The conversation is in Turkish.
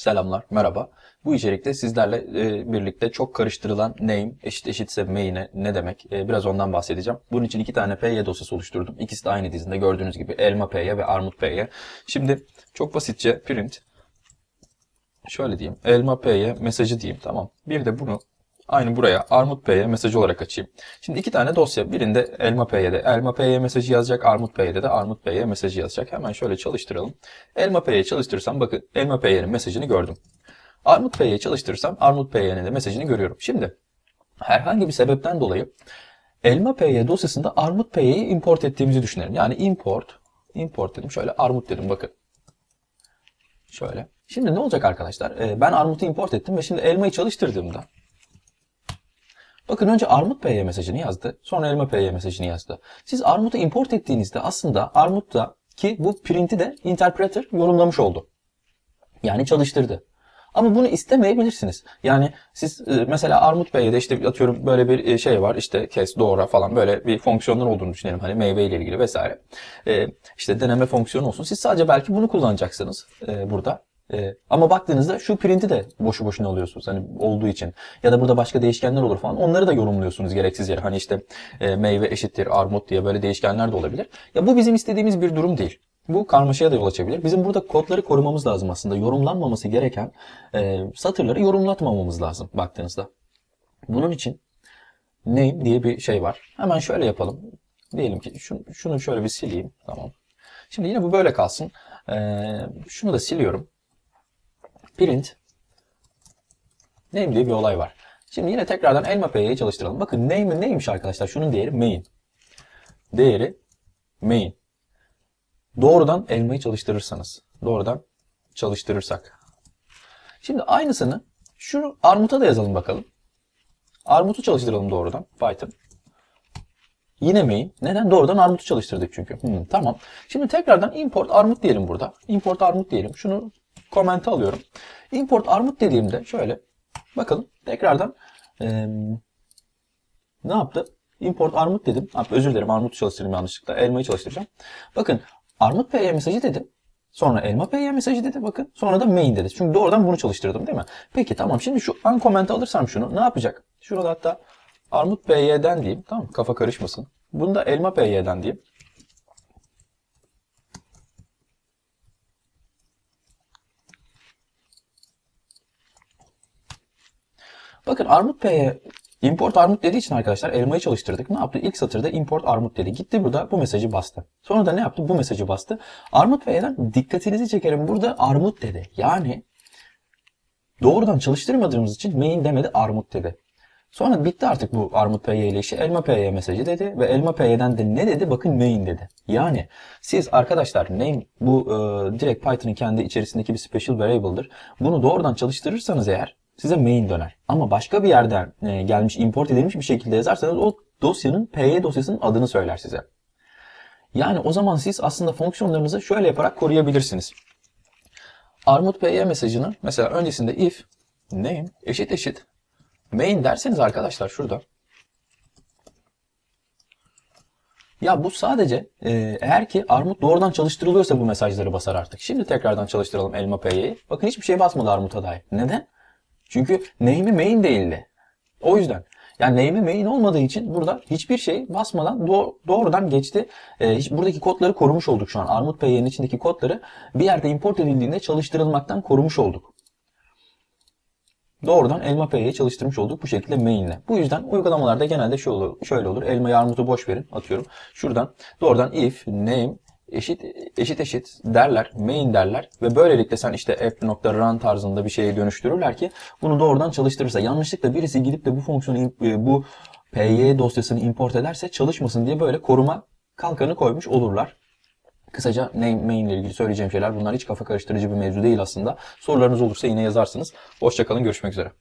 Selamlar, merhaba. Bu içerikte sizlerle e, birlikte çok karıştırılan name eşit eşitse main'e ne demek e, biraz ondan bahsedeceğim. Bunun için iki tane py dosyası oluşturdum. İkisi de aynı dizinde gördüğünüz gibi elma py ve armut py. Şimdi çok basitçe print şöyle diyeyim elma py mesajı diyeyim tamam. Bir de bunu aynı buraya armut py mesajı olarak açayım. Şimdi iki tane dosya birinde elma py'de elma py mesajı yazacak armut py'de de armut py mesajı yazacak. Hemen şöyle çalıştıralım. Elma py'ye çalıştırırsam bakın elma py'nin mesajını gördüm. Armut P'ye çalıştırırsam Armut P'ye de mesajını görüyorum. Şimdi herhangi bir sebepten dolayı Elma P'ye dosyasında Armut P'yi import ettiğimizi düşünelim. Yani import, import dedim. Şöyle Armut dedim bakın. Şöyle. Şimdi ne olacak arkadaşlar? Ee, ben Armut'u import ettim ve şimdi elmayı çalıştırdığımda Bakın önce Armut P'ye mesajını yazdı. Sonra Elma P'ye mesajını yazdı. Siz Armut'u import ettiğinizde aslında Armut'ta ki bu print'i de interpreter yorumlamış oldu. Yani çalıştırdı. Ama bunu istemeyebilirsiniz. Yani siz e, mesela Armut Bey'de işte atıyorum böyle bir e, şey var işte kes doğra falan böyle bir fonksiyonlar olduğunu düşünelim hani meyve ile ilgili vesaire. E, işte deneme fonksiyonu olsun. Siz sadece belki bunu kullanacaksınız e, burada. E, ama baktığınızda şu printi de boşu boşuna alıyorsunuz hani olduğu için. Ya da burada başka değişkenler olur falan. Onları da yorumluyorsunuz gereksiz yere. Hani işte e, meyve eşittir armut diye böyle değişkenler de olabilir. Ya bu bizim istediğimiz bir durum değil. Bu karmaşaya da yol açabilir. Bizim burada kodları korumamız lazım aslında. Yorumlanmaması gereken e, satırları yorumlatmamamız lazım baktığınızda. Bunun için name diye bir şey var. Hemen şöyle yapalım. Diyelim ki şunu, şunu şöyle bir sileyim. Tamam. Şimdi yine bu böyle kalsın. E, şunu da siliyorum. Print name diye bir olay var. Şimdi yine tekrardan elma py'yi çalıştıralım. Bakın name neymiş arkadaşlar? Şunun değeri main. Değeri main. Doğrudan elmayı çalıştırırsanız. Doğrudan çalıştırırsak. Şimdi aynısını şu armuta da yazalım bakalım. Armutu çalıştıralım doğrudan. Python. Yine main. Neden? Doğrudan armutu çalıştırdık çünkü. Hmm, tamam. Şimdi tekrardan import armut diyelim burada. Import armut diyelim. Şunu komente alıyorum. Import armut dediğimde şöyle bakalım tekrardan ee, ne yaptı? Import armut dedim. Ha, özür dilerim armutu çalıştırdım yanlışlıkla. Elmayı çalıştıracağım. Bakın armut py mesajı dedi. Sonra elma py mesajı dedi bakın. Sonra da main dedi. Çünkü doğrudan bunu çalıştırdım değil mi? Peki tamam şimdi şu uncomment alırsam şunu ne yapacak? Şurada hatta armut py'den diyeyim. Tamam kafa karışmasın. Bunu da elma py'den diyeyim. Bakın armut py'ye import armut dediği için arkadaşlar elmayı çalıştırdık. Ne yaptı? İlk satırda import armut dedi. Gitti burada bu mesajı bastı. Sonra da ne yaptı? Bu mesajı bastı. Armut py'den dikkatinizi çekerim. Burada armut dedi. Yani doğrudan çalıştırmadığımız için main demedi armut dedi. Sonra bitti artık bu armut py ile işi. Elma py mesajı dedi ve elma py'den de ne dedi? Bakın main dedi. Yani siz arkadaşlar name bu e, direkt Python'ın kendi içerisindeki bir special variable'dır. Bunu doğrudan çalıştırırsanız eğer size main döner. Ama başka bir yerden e, gelmiş, import edilmiş bir şekilde yazarsanız o dosyanın py dosyasının adını söyler size. Yani o zaman siz aslında fonksiyonlarınızı şöyle yaparak koruyabilirsiniz. Armut py mesajını mesela öncesinde if name eşit eşit main derseniz arkadaşlar şurada Ya bu sadece e, eğer ki armut doğrudan çalıştırılıyorsa bu mesajları basar artık. Şimdi tekrardan çalıştıralım elma py'yi. Bakın hiçbir şey basmadı armuta dair. Neden? Çünkü name'i main değildi. O yüzden. Yani name'i main olmadığı için burada hiçbir şey basmadan do- doğrudan geçti. Ee, hiç, buradaki kodları korumuş olduk şu an. Armut Pay'in içindeki kodları bir yerde import edildiğinde çalıştırılmaktan korumuş olduk. Doğrudan elma Pay'i çalıştırmış olduk bu şekilde main ile. Bu yüzden uygulamalarda genelde şöyle olur. Şöyle olur. Elmayı armutu boş verin. Atıyorum. Şuradan doğrudan if name eşit eşit eşit derler, main derler ve böylelikle sen işte app.run tarzında bir şeye dönüştürürler ki bunu doğrudan çalıştırırsa yanlışlıkla birisi gidip de bu fonksiyonu e, bu py dosyasını import ederse çalışmasın diye böyle koruma kalkanı koymuş olurlar. Kısaca name main ile ilgili söyleyeceğim şeyler bunlar hiç kafa karıştırıcı bir mevzu değil aslında. Sorularınız olursa yine yazarsınız. Hoşçakalın görüşmek üzere.